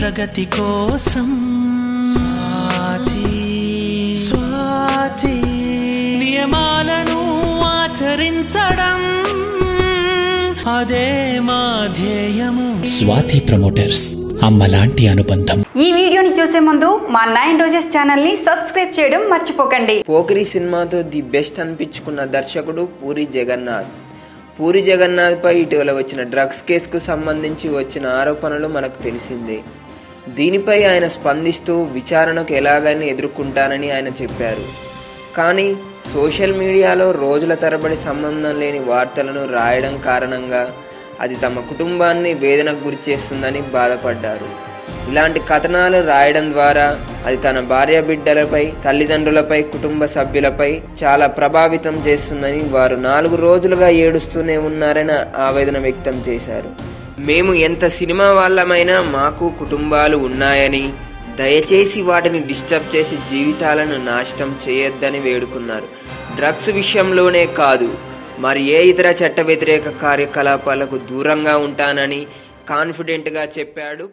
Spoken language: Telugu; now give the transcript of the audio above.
ప్రగతి కోసం. స్వాతి. స్వాతి. నియమాలను ఆచరించడం అదే మా ధ్యేయము. స్వాతి ప్రమోటర్స్ అమ్మలాంటి అనుబంధం. ఈ వీడియోని చూసే ముందు మా నైన్ రోజెస్ ఛానల్ని సబ్స్క్రైబ్ చేయడం మర్చిపోకండి. పోకిరి సినిమాతో ది బెస్ట్ అనిపించుకున్న దర్శకుడు పూరి జగన్నాథ్. పూరి జగన్నాథ్పై ఇటీవల వచ్చిన డ్రగ్స్ కేసుకు సంబంధించి వచ్చిన ఆరోపణలు మనకు తెలిసిందే. దీనిపై ఆయన స్పందిస్తూ విచారణకు ఎలాగైనా ఎదుర్కొంటానని ఆయన చెప్పారు. కానీ సోషల్ మీడియాలో రోజుల తరబడి సంబంధం లేని వార్తలను రాయడం కారణంగా అది తమ కుటుంబాన్ని వేదనకు గురిచేస్తుందని బాధపడ్డారు. ఇలాంటి కథనాలు రాయడం ద్వారా అది తన భార్య బిడ్డలపై తల్లిదండ్రులపై కుటుంబ సభ్యులపై చాలా ప్రభావితం చేస్తుందని వారు నాలుగు రోజులుగా ఏడుస్తూనే ఉన్నారని ఆవేదన వ్యక్తం చేశారు. మేము ఎంత సినిమా వాళ్ళమైనా మాకు కుటుంబాలు ఉన్నాయని దయచేసి వాటిని డిస్టర్బ్ చేసి జీవితాలను నాశనం చేయొద్దని వేడుకున్నారు. డ్రగ్స్ విషయంలోనే కాదు మరి ఏ ఇతర చట్ట వ్యతిరేక కార్యకలాపాలకు దూరంగా ఉంటానని కాన్ఫిడెంట్గా చెప్పాడు